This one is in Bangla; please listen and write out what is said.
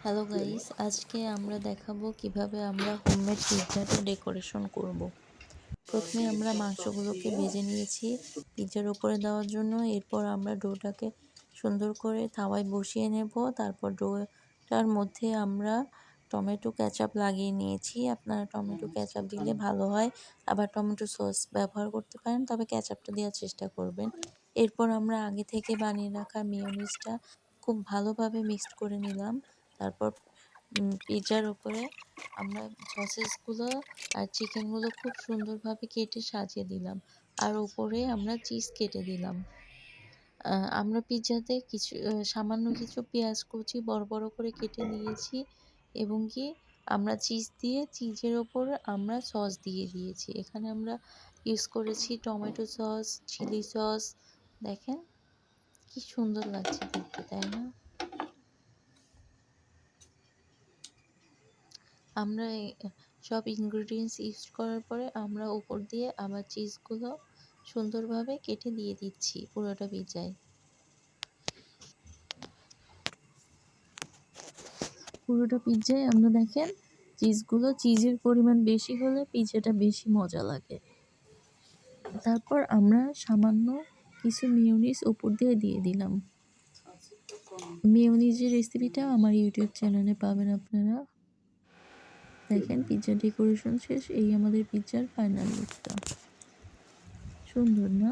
হ্যালো গাইস আজকে আমরা দেখাবো কীভাবে আমরা হোমমেড পিৎজাটা ডেকোরেশন করব। প্রথমে আমরা মাংসগুলোকে ভেজে নিয়েছি পিৎজার উপরে দেওয়ার জন্য। এরপর আমরা ডোটাকে সুন্দর করে তাওয়ায় বসিয়ে নেব। তারপর ডোটার মধ্যে আমরা টমেটো ক্যাচাপ লাগিয়ে নিয়েছি। আপনারা টমেটো ক্যাচাপ দিলে ভালো হয়। আবার টমেটো সস ব্যবহার করতে পারেন, তবে ক্যাচাপটা দেওয়ার চেষ্টা করবেন। এরপর আমরা আগে থেকে বানিয়ে রাখা মিওনিজটা খুব ভালোভাবে মিক্সড করে নিলাম। তারপর পিৎজার উপরে আমরা সসেসগুলো আর চিকেনগুলো খুব সুন্দরভাবে কেটে সাজিয়ে দিলাম। আর উপরে আমরা চিজ কেটে দিলাম। আমরা পিৎজাতে কিছু সামান্য কিছু পেঁয়াজ কুচি বড় বড় করে কেটে নিয়েছি এবং কি আমরা চিজ দিয়ে চিজের ওপর আমরা সস দিয়ে দিয়েছি। এখানে আমরা ইউজ করেছি টমেটো সস চিলি সস দেখেন? কি সুন্দর লাগছে দেখতে, তাই না? আমরা সব ইনগ্রিডিয়েন্টস ইউজ করার পরে আমরা উপর দিয়ে আবার চিজগুলো সুন্দরভাবে কেটে দিয়ে দিচ্ছি পুরোটা পিজায় পুরোটা পিজ্জায় আমরা দেখেন চিজগুলো চিজের পরিমাণ বেশি হলে পিৎজাটা বেশি মজা লাগে। তারপর আমরা সামান্য কিছু মিউনিস উপর দিয়ে দিয়ে দিলাম। মিউনিজের রেসিপিটা আমার ইউটিউব চ্যানেলে পাবেন আপনারা। দেখেন পিজ্জা ডেকোরেশন শেষ এই আমাদের পিজ্জার ফাইনাল লুকটা সুন্দর না?